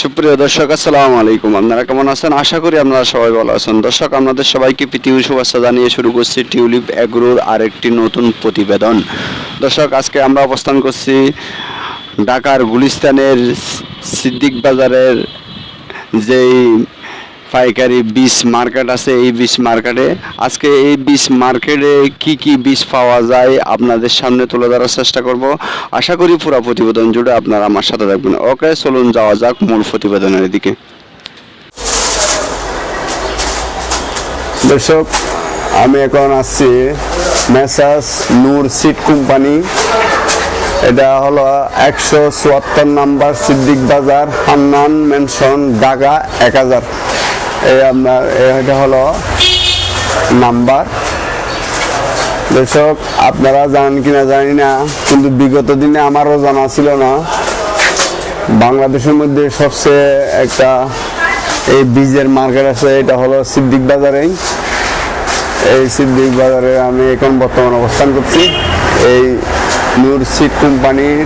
সুপ্রিয় দর্শক, আসসালামু আলাইকুম। আপনারা কেমন আছেন? আশা করি আপনারা সবাই ভালো আছেন। দর্শক, আপনাদের সবাইকে পৃথিবী শুভেচ্ছা জানিয়ে শুরু করছি টিউলিপ অ্যাগ্রোর আরেকটি নতুন প্রতিবেদন। দর্শক, আজকে আমরা অবস্থান করছি ঢাকার গুলিস্তানের সিদ্দিক বাজারের যেই পাইকারি বীজ মার্কেট আছে, এই বীজ মার্কেটে। আজকে এই বীজ মার্কেটে কি কি বীজ পাওয়া যায় আপনাদের সামনে তুলে ধরার চেষ্টা করব। আশা করি পুরো প্রতিবেদন জুড়ে আপনারা আমার সাথে থাকবেন। ওকে, চলুন যাওয়া যাক মূল প্রতিবেদনের দিকে। দর্শক, আমি এখন আসছি মেসাস নূর সিট কোম্পানি। এটা হলো একশো চুয়াত্তর নাম্বার সিদ্দিক বাজার, হান্নান মেনশন ঢাকা এক হাজার। এই আপনার এটা হলো নাম্বার। দর্শক, আপনারা জানেন কিনা জানি না, কিন্তু বিগত দিনে আমারও জানা ছিল না। বাংলাদেশের মধ্যে সবচেয়ে একটা এই বীজের মার্কেট আছে, এটা হলো সিদ্দিক বাজারেই এই সিদ্দিক বাজারে আমি এখন বর্তমান অবস্থান করছি। এই নূর সিট কোম্পানির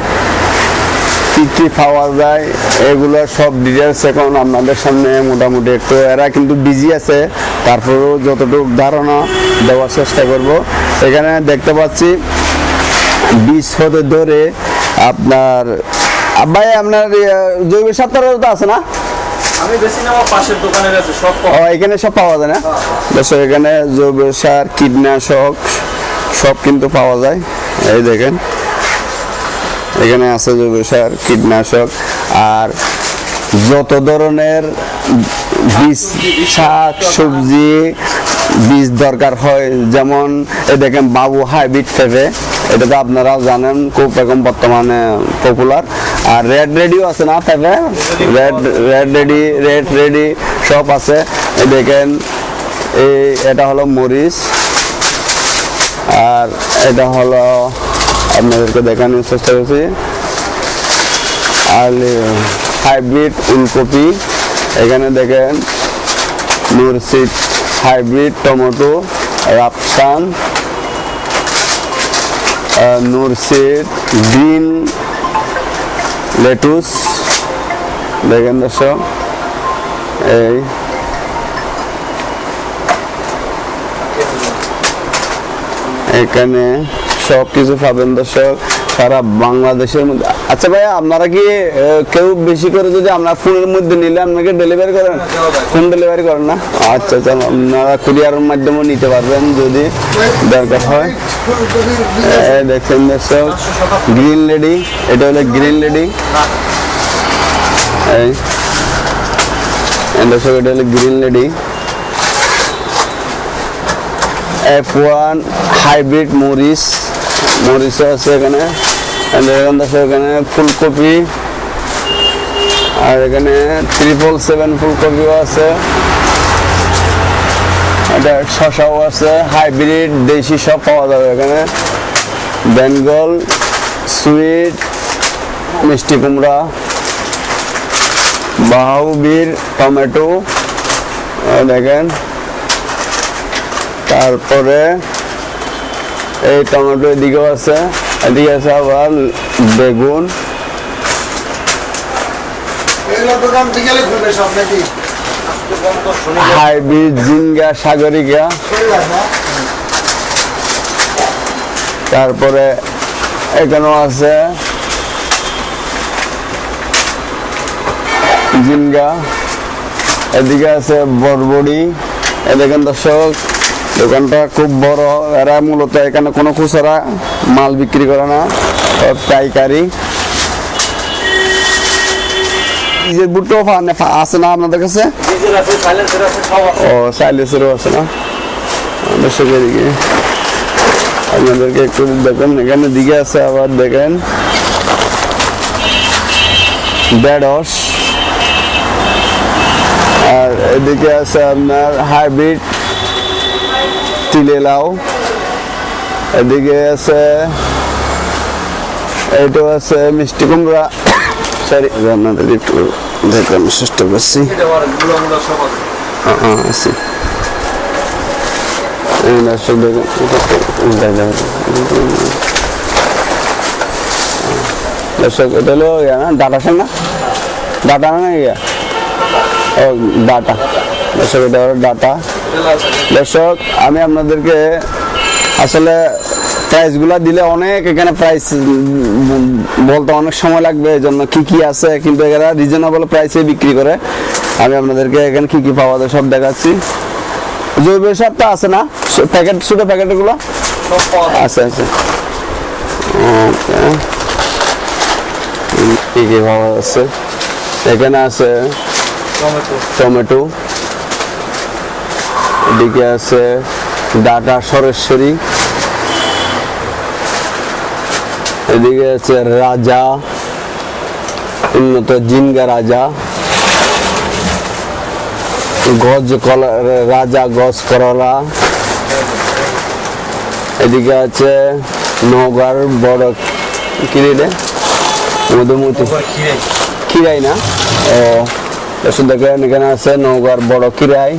কি কি পাওয়া যায় এগুলো সব ডিটেলস এখন আপনাদের সামনে মোটামুটি একটু এরা কিন্তু বিজি আছে তারপরেও যতটুকু ধারণা দেওয়ার চেষ্টা করব। এখানে দেখতে পাচ্ছি বীজ হতে ধরে আপনার ভাই আপনার জৈব সার তো আছে না? আমি বেশি না পাশের দোকানের আছে সব ও এখানে সব পাওয়া যায় না? দর্শক এখানে জৈব সার কীটনাশক সব কিন্তু পাওয়া যায়। এই দেখেন। এখানে আছে জৈব সার কীটনাশক। আর যত ধরনের বীজ, শাক, সবজি, বীজ দরকার হয়, যেমন এ দেখেন বাবু হাইব্রিড পেঁপে, এটা তো আপনারাও জানেন, খুব এখন বর্তমানে পপুলার আর রেড রেডিও আছে না পেঁপে? Red red ready red ready সব আছে। দেখেন, এই এটা হলো মরিচ। আর এটা হলো আপনাদেরকে দেখানোর চেষ্টা করছি। আর হাইব্রিড উলকপি এখানে দেখেন, মুরসিদ হাইব্রিড টমেটো রাপসান নুরসিদ বিন, লেটুস। দেখেন দর্শক, এই। এখানে সব কিছু পাবেন দর্শক, সারা বাংলাদেশের মধ্যে। আচ্ছা ভাইয়া, আপনারা কি কেউ বেশি করে যদি আপনার ফোনের মধ্যে নিলে আপনাকে ডেলিভারি করেন? ফোন ডেলিভারি করেন না? আচ্ছা আচ্ছা আপনারা কুরিয়ারের মাধ্যমেও নিতে পারবেন যদি দরকার হয়। দেখছেন দর্শক গ্রিন লেডি এটা হলো গ্রিন লেডি দর্শক, এটা হলো green lady F one hybrid মরিচ আছে এখানে আছে এখানে ফুলকপি, আর এখানে ট্রিপল সেভেন ফুলকপিও আছে, এটা শশাও আছে হাইব্রিড দেশি সব পাওয়া যাবে এখানে, বেঙ্গল, সুইট, মিষ্টি কুমড়া বাহুবীর টমেটো দেখেন, তারপরে এই টমেটো এদিকেও আছে এদিকে আছে আবার বেগুন। হাইব্রিড জিঙ্গা সাগরিকা। তারপরে এখানেও আছে জিঙ্গা এদিকে আছে বরবড়ি এ দেখেন দর্শক দোকানটা খুব বড়। এরা মূলত এখানে কোনো খুচরা মাল বিক্রি করে না পাইকারি। যে আছে না আপনাদের কাছে? ও সাইলেন্সারও আছে না? দর্শক আপনাদেরকে একটু দেখেন, এখানে দিকে আছে আবার দেখেন। বেডস। আর এদিকে আছে আপনার হাইব্রিড লাউ এদিকে আছে এইটাও আছে মিষ্টি কুমড়া। সরি আপনাদের একটু দেখানোর চেষ্টা করছি আছে। দর্শক এটা হলো ডাটা ডাটা ডাটা দর্শক আমি আপনাদেরকে আসলে প্রাইসগুলো দিলে অনেক এখানে প্রাইস বলতে অনেক সময় লাগবে এই জন্য কি কি আছে কিন্তু এরা রিজনেবল প্রাইসে বিক্রি করে। আমি আপনাদেরকে এখানে কি কি পাওয়া যায় সব দেখাচ্ছি। জৈব সারটা আছে না? প্যাকেট ছোটো প্যাকেটগুলো। আছে আছে। ওকে কি কি পাওয়া যাচ্ছে? এখানে আছে টমেটো। টমেটো। এদিকে আছে ডাটা সরেশ্বরী। এদিকে আছে রাজা উন্নত জিঙ্গা রাজা। গজ কলা রাজা গজ করলা। এদিকে আছে নগার বড় কিরিলে মধুমতি। খিরাই না? ও দেখেন এখানে আছে নৌকার বড় খিরাই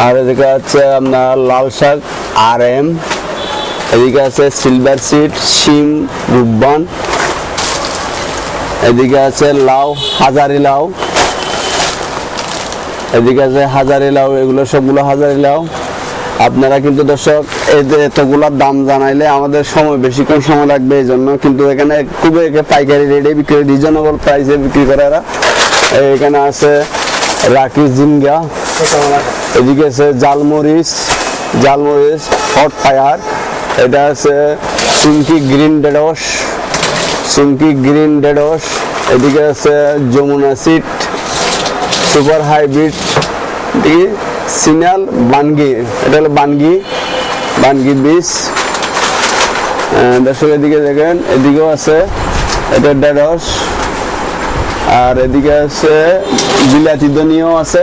আর এদিকে আছে আপনার লাল শাক আর এম এদিকে আছে সিলভার সিড শিম রুব্বান এদিকে আছে লাউ, হাজারি লাউ, এদিকে আছে হাজারি লাউ, এগুলো সবগুলো হাজারি লাউ। আপনারা কিন্তু দর্শক এই যে এতগুলোর দাম জানাইলে আমাদের সময় বেশিক্ষণ সময় লাগবে এই জন্য, কিন্তু এখানে খুবই একে পাইকারি রেটে বিক্রি রিজনেবল প্রাইসে বিক্রি করে এরা। এখানে আছে রাকি জিঙ্গা। এদিকে আছে জালমরিচ জালমরিচ হট ফায়ার এটা আছে চুমকি গ্রিন ডেডস চুমকি গ্রিন ডেডস এদিকে আছে যমুনা সিট সুপার হাইব্রিড সিনাল বানগি, এটা হলো বানগি বানগি বীজ। দর্শক, এদিকে দেখেন, এদিকেও আছে, এটা ডেডস আর এদিকে আছে বিলাতি ধনিয়াও আছে।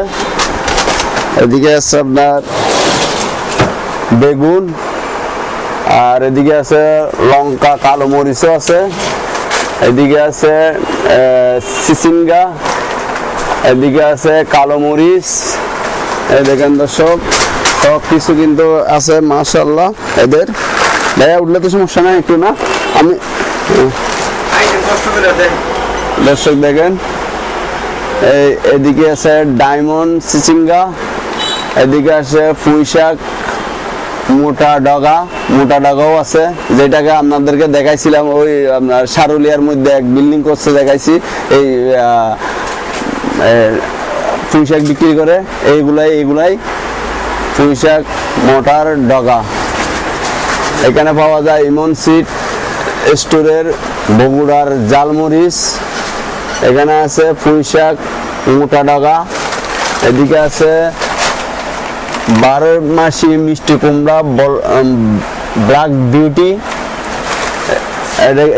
এদিকে আছে আপনার বেগুন, আর এদিকে আছে লঙ্কা, কালো মরিচও আছে। এদিকে আছে সিসিঙ্গা, এদিকে আছে কালো মরিচ। এই দেখেন দর্শক সব কিছু কিন্তু আছে মাশাল্লাহ এদের। ভাইয়া, উঠলে তো সমস্যা নাই একটু না? আমি, দর্শক দেখেন, এই এদিকে আছে ডায়মন্ড চিচিঙ্গা এদিকে আছে পুঁই শাক মোটা ডগা মোটা ডগাও আছে। যেটাকে আপনাদেরকে দেখাইছিলাম ওই আপনার সারুলিয়ার মধ্যে এক বিল্ডিং করছে দেখাইছি। এই আহ, এ, পুঁই শাক বিক্রি করে। এইগুলাই এইগুলাই পুঁই শাক মোটার ডগা। এখানে পাওয়া যায় ইমন সিট স্টোরের বগুড়ার জালমরিচ। এখানে আছে পুঁই শাক মোটা ডগা। এদিকে আছে বারো মাসি মিষ্টি কুমড়া ব্ল্যাক বিউটি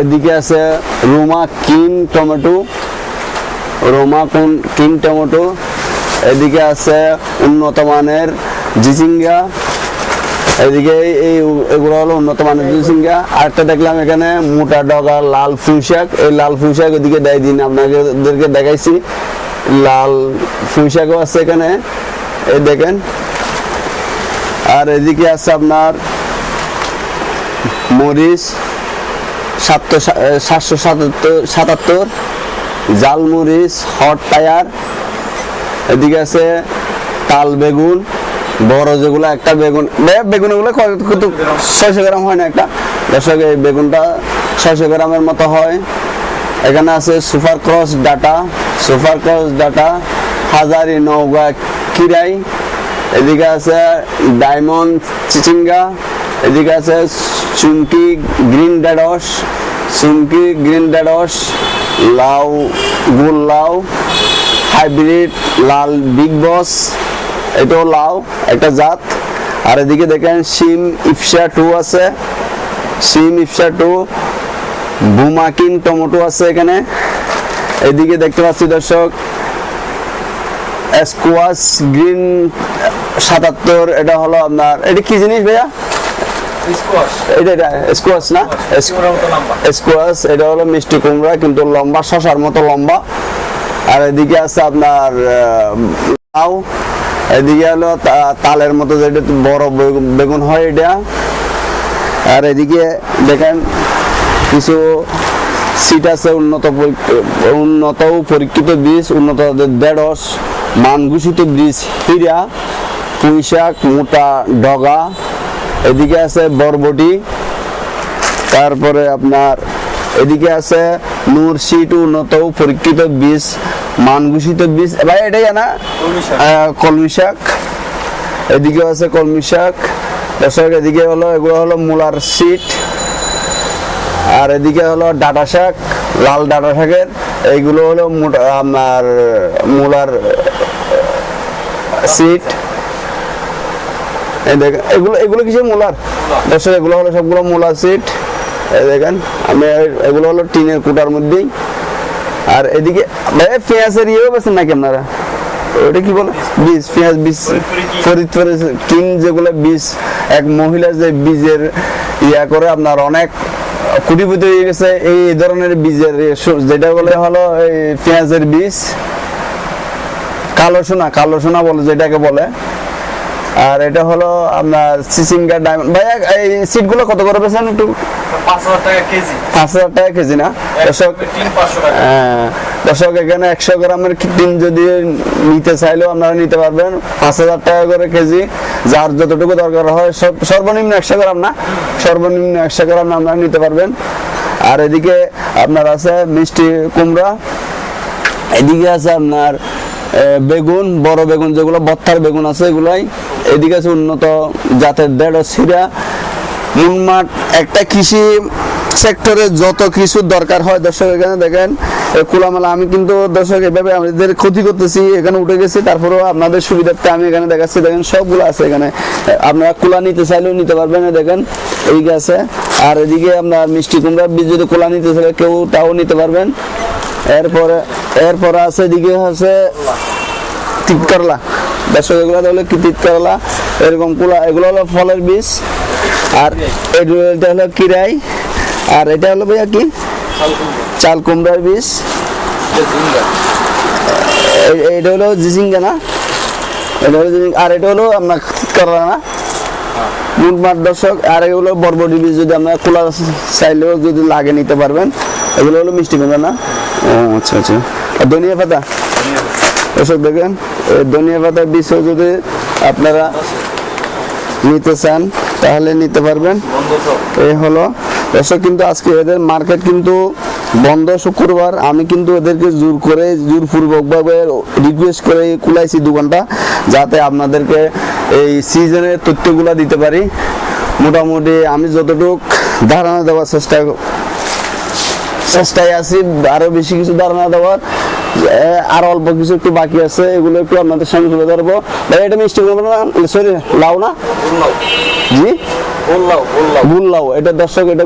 এদিকে আছে রুমা কিং টমেটো, রোমা কোন, কিং টমেটো, এদিকে আছে উন্নত মানের জিচিঙ্গা এদিকে এই- এগুলো হলো উন্নত মানের জিচিঙ্গা আরেকটা দেখলাম এখানে মোটা ডগা লাল ফুইশাক এই লাল ফুইশাক এদিকে দেয় দিন, আপনাদেরকে দেখাইছি। লাল ফুইশাকও আছে এখানে। এই দেখেন আর এদিকে আছে আপনার মরিচ সাতশো সাতশো সাতাত্তর সাতাত্তর জালমরিচ হট টায়ার, এদিকে আছে তাল বেগুন, বড় যেগুলো একটা বেগুন, বে- বেগুনগুলো কত কত ছয়শো গ্রাম হয় না একটা। দর্শক, এই বেগুনটা ছয়শো গ্রামের মতো হয়। এখানে আছে সুপার ক্রস ডাটা। সুপার ক্রস ডাটা, হাজারি নৌকা কিরাই। এদিকে আছে ডায়মন্ড, চিচিঙ্গা। এদিকে আছে চুমকি গ্রিন ডেডস চুমকি গ্রিন ডেডস লাউ গুল লাউ, হাইব্রিড লাল বিগ বস, এটাও লাউ, একটা জাত। আর এদিকে দেখেন সিম ইফসা টু আছে। সিম ইফসা টু, বুমাকিন টমেটো আছে এখানে। এদিকে দেখতে পাচ্ছি দর্শক স্কোয়াশ গ্রিন সাতাত্তর এটা হলো আপনার এটা কি জিনিস ভাইয়া? এটা এটা না? কুমড়ার মতো লম্বা স্কোয়াশ এটা হলো মিষ্টি কুমড়া কিন্তু লম্বা শশার মতো লম্বা। আর এদিকে আছে আপনার লাউ। এদিকে হলো তালের মতো যেটা বড় বেগুন- হয় এটা। আর এদিকে দেখেন কিছু সিট আছে উন্নত উন্নত পরীক্ষিত বীজ উন্নত দেড়স মানঘোষিত বীজ হীরা। পুঁইশাক মোটা ডগা এদিকে আছে বরবটি তারপরে আপনার এদিকে আছে নূর সিট উন্নত পরীক্ষিত বীজ মানঘোষিত বীজ ভাই এটাই না কলমি শাক। আহ, কলমি শাক এদিকে আছে কলমি শাক দর্শক এদিকে হলো এগুলো হলো মূলার সিট আর এদিকে হলো ডাটা শাক লাল ডাটা শাকের এইগুলো হলো মোটা- আপনার মূলার সিট এই দেখেন, এগুলো এগুলো মূলার দর্শক, এগুলো হলো সবগুলো মূলার সিট এই দেখেন, আমি এগুলো হলো টিনের কুটার মধ্যেই। আর এদিকে, ভাই, পেঁয়াজের ইয়েও নাকি আপনারা? ওটা কি বলে? পেঁয়াজ যেগুলো এক মহিলা যে বীজের ইয়া করে, আপনার অনেক কুটিপতি হয়ে গেছে, এই ধরনের বীজের যেটা বলে হলো, এই পেঁয়াজের বীজ। কালো সোনা কালো সোনা বলে যেটাকে বলে। আর এটা হলো আপনার সিসিঙ্গা ডায়মন্ড ভাইয়া এই সিটগুলো কত করে পেয়েছেন একটু? পাঁচ হাজার টাকা কেজি পাঁচ হাজার টাকা কেজি না দর্শক হ্যাঁ, দর্শক এখানে একশো গ্রামের টিন যদি নিতে চাইলেও আপনারা নিতে পারবেন। পাঁচ হাজার টাকা করে কেজি। যার যতটুকু দরকার হয় সর্বনিম্ন একশো গ্রাম না? সর্বনিম্ন একশো গ্রাম আপনারা নিতে পারবেন। আর এদিকে আপনার আছে মিষ্টি কুমড়া। এদিকে আছে আপনার বেগুন, বড় বেগুন যেগুলো, বত্তার বেগুন আছে এগুলাই। এদিকে আছে উন্নত জাতের দেড় সিরা মুনমাট একটা কৃষি সেক্টরে যত কিছুর দরকার হয় দর্শক, এখানে দেখেন, এ, খোলামেলা। আমি কিন্তু দর্শক, এভাবে আমাদের ক্ষতি করতেছি, এখানে উঠে গেছি, তারপরেও আপনাদের সুবিধার্থে আমি এখানে দেখাচ্ছি। দেখেন, সবগুলো আছে এখানে। আপনারা খোলা নিতে চাইলেও নিতে পারবেন দেখেন, এইদিকে আছে। আর এদিকে আপনার মিষ্টি কুমড়ার বীজ যদি খোলা নিতে চাইলে কেউ তাও নিতে পারবেন। এরপরে এরপরে আছে এদিকে আছে তিত করলা দর্শক এগুলো হলো কি তিত করলা এরকম কুলা, এগুলো হলো ফলের বীজ। আর এটা হলো কিরাই। আর এটা হলো ভাইয়া কি? চাল কুমড়ার বীজ এটা হলো জিজিঙ্গা না? এটা হলো আর এটা হলো আপনার করলা না? দর্শক আর এগুলো বরবটি বীজ যদি আমরা খোলা চাইলেও যদি লাগে নিতে পারবেন, এগুলো হলো মিষ্টি কুমড়া না? ও আচ্ছা আচ্ছা। আর ধনিয়া পাতা? এসব দেখেন ধনিয়া পাতার বীজও যদি আপনারা নিতে চান, তাহলে নিতে পারবেন। এই হলো, দর্শক কিন্তু আজকে এদের মার্কেট কিন্তু বন্ধ শুক্রবার। আমি কিন্তু এদেরকে জোর করে জোরপূর্বকভাবে রিকোয়েস্ট করে কুলাইছি দোকানটা, যাতে আপনাদেরকে এই সিজনের তথ্যগুলো দিতে পারি। মোটামুটি আমি যতটুক ধারণা দেওয়ার চেষ্টা চেষ্টায় আছি, আরও বেশি কিছু ধারণা দেওয়ার। আর অল্প কিছু একটু বাকি আছে, এগুলো একটু আপনাদের সামনে তুলে ধরবো। ভাই, এটা মিষ্টি কুমড়া না, সরি, লাউ না? জি? গুল্লাও, এটা দর্শক, এটা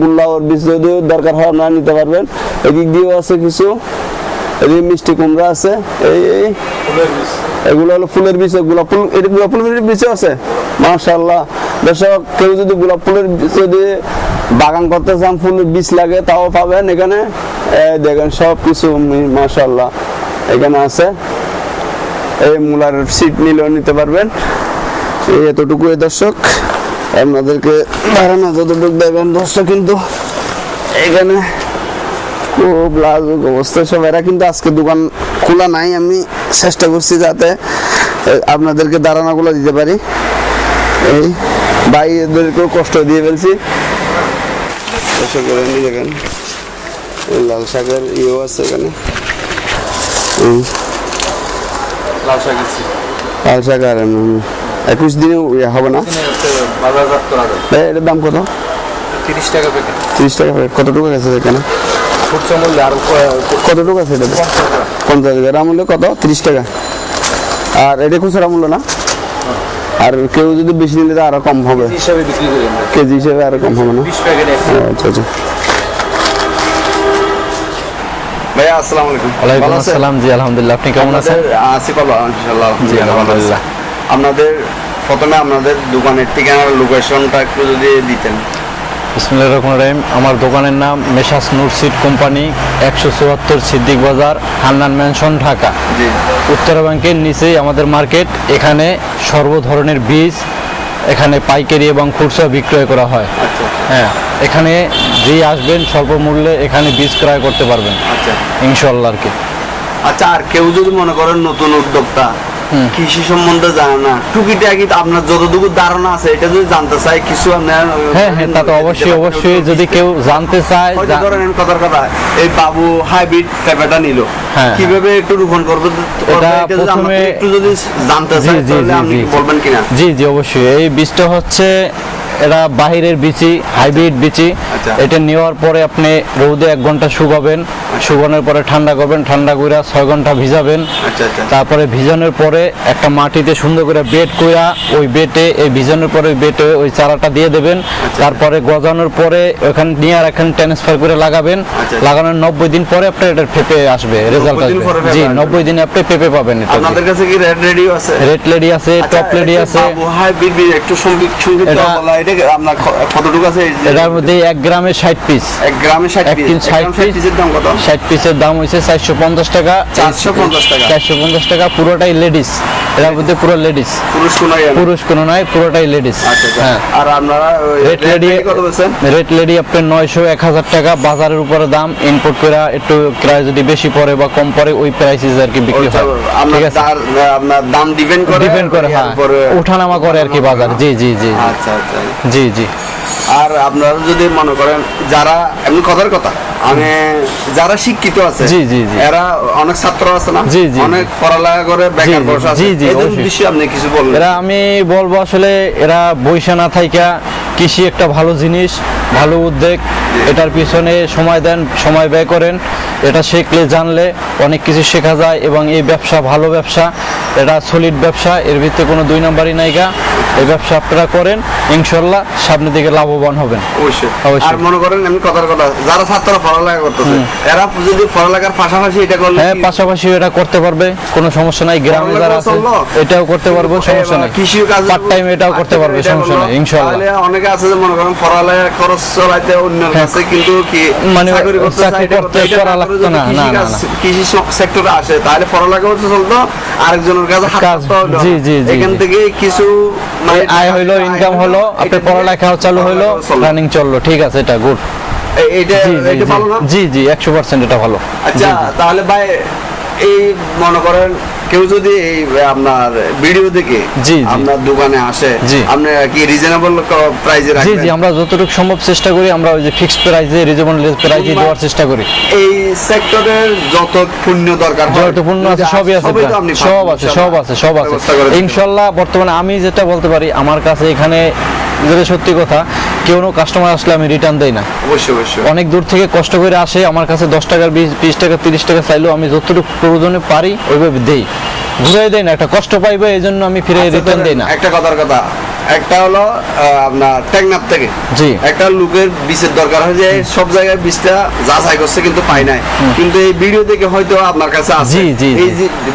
গুল্লাও বীজ যদি দরকার হয়, আপনারা নিতে পারবেন। এদিক দিয়েও আছে কিছু, এদিকে মিষ্টি কুমড়া আছে, এই এই। এগুলো হলো ফুলের বীজ, গোলাপ ফুল, এটা গোলাপ ফুলের বীজ আছে? মাশাআল্লাহ। দর্শক, কেউ যদি গোলাপ ফুলের যদি বাগান করতে চান ফুলের বীজ লাগে, তাও পাবেন এখানে। দেখেন সব কিছু মাশাআল্লাহ এখানে আছে। এই মূলার সিট নিলেও নিতে পারবেন। এই এতটুকু দর্শক। আপনাদেরকে ধারণা যতটুকু দেবেন দর্শক কিন্তু এখানে খুব লাজুক অবস্থা। সব এরা কিন্তু আজকে দোকান খোলা নাই, আমি চেষ্টা করছি যাতে আপনাদেরকে ধারণাগুলো দিতে পারি। এই ভাইদেরকেও কষ্ট দিয়ে ফেলছি। এরা নিয়ে দেখেন লাল শাকের ইয়েও আছে এখানে। লাল শাক লাল শাক আর একুশ দিনে ইয়ে হবে না? ভাই এটার দাম কত? তিরিশ টাকা প্যাকেট তিরিশ টাকা প্যাকেট কতটুকু গেছে এখানে? কতটুকু আছে এটা পঞ্চাশ টাকা। মূল্য কত? তিরিশ টাকা। আর এটা খুচরা মূল্য না? আর কেউ যদি বেশি নিলে তো আরও কম হবে। কেজি হিসেবে আরও কম হবে না? আচ্ছা আচ্ছা। ভাইয়া আসসালামু আলাইকুম। ওয়ালাইকুম আসসালাম। জি আলহামদুলিল্লাহ। আপনি কেমন আছেন? আপনাদের আছি ভালো ইনশাআল্লাহ জি আলহামদুলিল্লাহ আপনাদের প্রথমে আপনাদের দোকানের ঠিকানার লোকেশনটা একটু যদি দিতেন। বিসমুল্লাহ রহমান রহিম। আমার দোকানের নাম মেশাস নুরসিট কোম্পানি একশো চুয়াত্তর সিদ্দিক বাজার হান্নান ম্যানশন ঢাকা। উত্তরা ব্যাংকের নিচেই আমাদের মার্কেট এখানে সর্ব ধরনের বীজ এখানে পাইকারি এবং খুচরা বিক্রয় করা হয়। আচ্ছা। হ্যাঁ এখানে যে আসবেন স্বল্প মূল্যে এখানে বীজ ক্রয় করতে পারবেন। আচ্ছা। ইনশাল্লাহ আর কি। আচ্ছা আর কেউ যদি মনে করেন নতুন উদ্যোক্তা কৃষি সম্বন্ধে জানে না। টুকিটাকি আপনার যতটুকু ধারণা আছে এটা যদি জানতে চাই কিছু আপনার হ্যাঁ হ্যাঁ তা তো অবশ্যই অবশ্যই যদি কেউ জানতে চায় ধরেন কথার কথা এই বাবু হাইব্রিড পেঁপেটা নিল। হ্যাঁ। কীভাবে একটু রোপণ করবে? এটা প্রথমে- একটু যদি জানতে চাই তাহলে আপনি বলবেন কিনা? জি জি অবশ্যই। এই বীজটা হচ্ছে এরা বাহিরের বিচি হাইব্রিড বিচি। আচ্ছা। এটা নেওয়ার পরে আপনি রৌদে এক ঘণ্টা শুকাবেন। শুকানোর পরে ঠান্ডা করবেন ঠান্ডা করে ছয় ঘণ্টা ভিজাবেন। আচ্ছা আচ্ছা। তারপরে ভিজানোর পরে একটা মাটিতে সুন্দর করে বেড কইরা ওই বেটে এই ভিজানোর পরে ওই বেটে ওই চারাটা দিয়ে দেবেন। আচ্ছা। তারপরে গজানোর পরে ওখানে নিয়ে আর এখানে ট্রান্সফার করে লাগাবেন। আচ্ছা। লাগানোর নব্বই দিন পরে আপনার এটার পেঁপে আসবে রেজাল্ট আসবে। জি নব্বই দিনে আপনি পেঁপে পাবেন এটা। আপনাদের কাছে কি রেড রেডিও আছে? রেড লেডি আছে আচ্ছা, টপ লেডি আছে। হাইব্রিড একটু বলা এটা আপনার কতটুকু আছে? এটার মধ্যে এক গ্রামে ষাট পিস এক গ্রামে ষাট পিস ষাট গ্রাম ষাট পিস। পিসের দাম কত? ষাট পিসের দাম হয়েছে চারশো পঞ্চাশ টাকা। 450 টাকা। চারশো পঞ্চাশ টাকা পুরোটাই লেডিস এটার মধ্যে পুরো লেডিস পুরুষ কোন পুরুষ কোনো নয় পুরোটাই লেডিস আচ্ছা আচ্ছা। হ্যাঁ। আর আপনারা রেড লেডি কত লেডি আপনার নয়শো এক হাজার টাকা। বাজারের উপরে দাম ইনপুট করে একটু ক্রায় যদি বেশি পড়ে বা কম পড়ে ওই প্রাইসেস আর কি বিক্রি হয়। আপনার ঠিক আছে? আপনার দাম ডিপেন্ড করে ডিপেন্ড করে হ্যাঁ। উঠানামা করে আর কি বাজার। জি জি জি। আচ্ছা আচ্ছা। জি জি। আর আপনারা যদি মনে করেন যারা এমনি কথার কথা আমি যারা শিক্ষিত আছে জি, জি, জি। এরা অনেক ছাত্র আছে না? জি, জি, অনেক পড়ালেখা করে বেকার বসে আছে। জি, জি, এদের আপনি কিছু বলবেন? এরা আমি বলব আসলে এরা বইসা না থাইকা কৃষি একটা ভালো জিনিস। ভালো উদ্যোগ এটার পিছনে সময় দেন সময় ব্যয় করেন। এটা শিখলে জানলে অনেক কিছু শেখা যায় এবং এই ব্যবসা ভালো ব্যবসা এটা সলিড ব্যবসা এর ভিতরে কোনো দুই নম্বরই নাইগা এই ব্যবসা আপনারা করেন ইনশাল্লাহ সামনের দিকে লাভবান হবেন। অবশ্যই। অবশ্যই। আর মনে করেন এমনি কথার কথা যারা ছাত্ররা পড়ালেখা করতেছে এরা যদি পড়ালেখার পাশাপাশি এটা করলে হ্যাঁ পাশাপাশি এটা করতে পারবে কোনো সমস্যা নাই গ্রামে যারা আছে এটাও করতে পারব সমস্যা নাই। কৃষি কাজ পার্ট টাইম এটাও করতে পারবে সমস্যা নাই ইনশাল্লাহ। অনেকে আছে যে মনে করেন পড়ালেখা খরচ চালাইতে অন্যের হ্যাঁ। কাছে কিন্তু কি মানে চাকরি করতে করা লাগতো না, না, না, কৃষি সেক্টরে আসে তাহলে পড়ালেখা করতে চলতো আরেকজনের কাছে হাত হলো। জি, জি, এখান থেকে কিছু মানে আয় হইল ইনকাম হলো আপনার পড়ালেখাও চালু চলল। রানিং চলল ঠিক আছে এটা গুড এটা এটা ভালো না জি জি একশো পার্সেন্ট এটা ভালো আচ্ছা তাহলে ভাই এই মনে করেন কেউ যদি এই আপনার ভিডিও দেখে জি। আপনার দোকানে আসে জি। আপনি কি রিজনেবল প্রাইজে জি জি আমরা যতটুকু সম্ভব চেষ্টা করি আমরা ওই যে ফিক্সড প্রাইসে রিজনেবল প্রাইসে দেওয়ার চেষ্টা করি। এই সেক্টরের যত পণ্য দরকার যত পণ্য আছে সবই আছে সব আছে সব আছে সব আছে। ইনশাল্লাহ বর্তমানে আমি যেটা বলতে পারি আমার কাছে এখানে যেটা সত্যি কথা কেউ কাস্টমার আসলে আমি রিটার্ন দেই না। অবশ্যই অবশ্যই। অনেক দূর থেকে কষ্ট করে আসে আমার কাছে দশ টাকার বিশ বিশ টাকা তিরিশ টাকা চাইলেও আমি যতটুকু প্রয়োজনে পারি ওইভাবে দেই। ঘুরাই দেই না একটা কষ্ট পাইবে এই জন্য আমি ফিরে আচ্ছা, রিটার্ন দেই না। একটা কথার কথা একটা হলো আপনার টেকনাফ থেকে। জি। একটা লোকের বীজের দরকার হয় যে সব জায়গায় বীজটা যাচাই করছে কিন্তু পাই নাই। কিন্তু এই ভিডিও দেখে হয়তো আপনার কাছে আছে। জি, জি, এই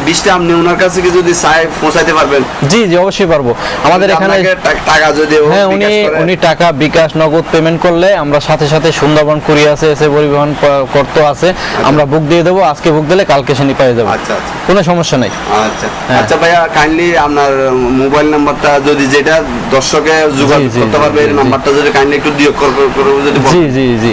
বীজটা আপনি ওনার কাছে কি যদি চাই পৌঁছাইতে পারবেন। জি জি অবশ্যই পারব। আমাদের এখানে টাকা যদি হ্যাঁ উনি উনি টাকা বিকাশ নগদ পেমেন্ট করলে আমরা সাথে সাথে সুন্দরবন কুরিয়ার আছে এসে পরিবহন করতে আছে আমরা বুক দিয়ে দেবো আজকে বুক দিলে কালকে সে পেয়ে যাব আচ্ছা কোনো সমস্যা নেই আচ্ছা হ্যাঁ। আচ্ছা ভাইয়া কাইন্ডলি আপনার মোবাইল নাম্বারটা যদি যেটা দর্শকে যোগাযোগ করতে পারবে এই। নাম্বারটা যদি কাইন্ডলি একটু দিয়ে করবে। জি জি জি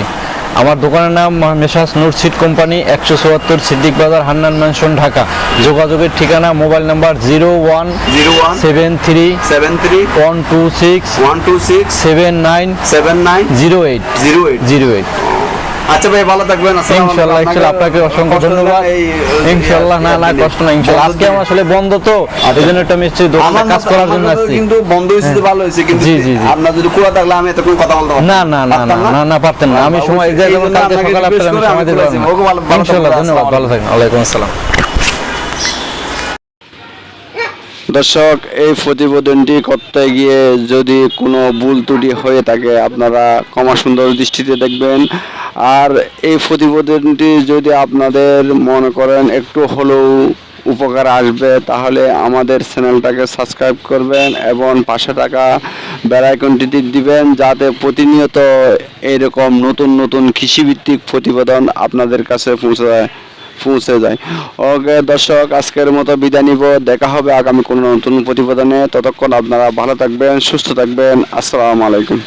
আমার দোকানের নাম মেশাস নোট সিট কোম্পানি একশো চুয়াত্তর সিদ্দিক বাজার হান্নান ম্যানশন ঢাকা। যোগাযোগের ঠিকানা mobile number zero one zero one seven three seven three one two six one two six seven nine seven nine zero eight zero eight zero eight. আচ্ছা ভাই ভালো থাকবেন। আপনাকে অসংখ্য ধন্যবাদ। না না কষ্ট না ইনশাল্লাহ। আজকে আমার আসলে বন্ধ তো এই জন্য একটা মিষ্টি দোকানে কাজ করার জন্য আসছি। কিন্তু বন্ধ হয়েছে ভালো হয়েছে কিন্তু জি, জি, জি। আপনার যদি খোলা থাকলে আমি এতক্ষণ কথা বলতে না না না না না না পারতেন না। আমি সময় যেমন কালকে সকালে আপনার আমি সময় ওকে ভালো- থাকবেন, ধন্যবাদ আসসালামু ভালো থাকবেন ওয়ালাইকুম আসসালাম দর্শক, এই প্রতিবেদনটি করতে গিয়ে যদি কোনো ভুল ত্রুটি হয়ে থাকে, আপনারা ক্ষমা সুন্দর দৃষ্টিতে দেখবেন। আর এই প্রতিবেদনটি যদি আপনাদের মনে করেন একটু হলেও উপকার আসবে, তাহলে আমাদের চ্যানেলটাকে সাবস্ক্রাইব করবেন এবং পাশে টাকা বেলাইকনটি দিবেন, যাতে প্রতিনিয়ত এইরকম নতুন নতুন কৃষিভিত্তিক প্রতিবেদন আপনাদের কাছে পৌঁছে যায়। পৌঁছে যায়। ওকে, দর্শক, আজকের মতো বিদায় নিব। দেখা হবে আগামী কোনো নতুন প্রতিবেদনে। ততক্ষণ আপনারা ভালো থাকবেন, সুস্থ থাকবেন। আসসালামু আলাইকুম।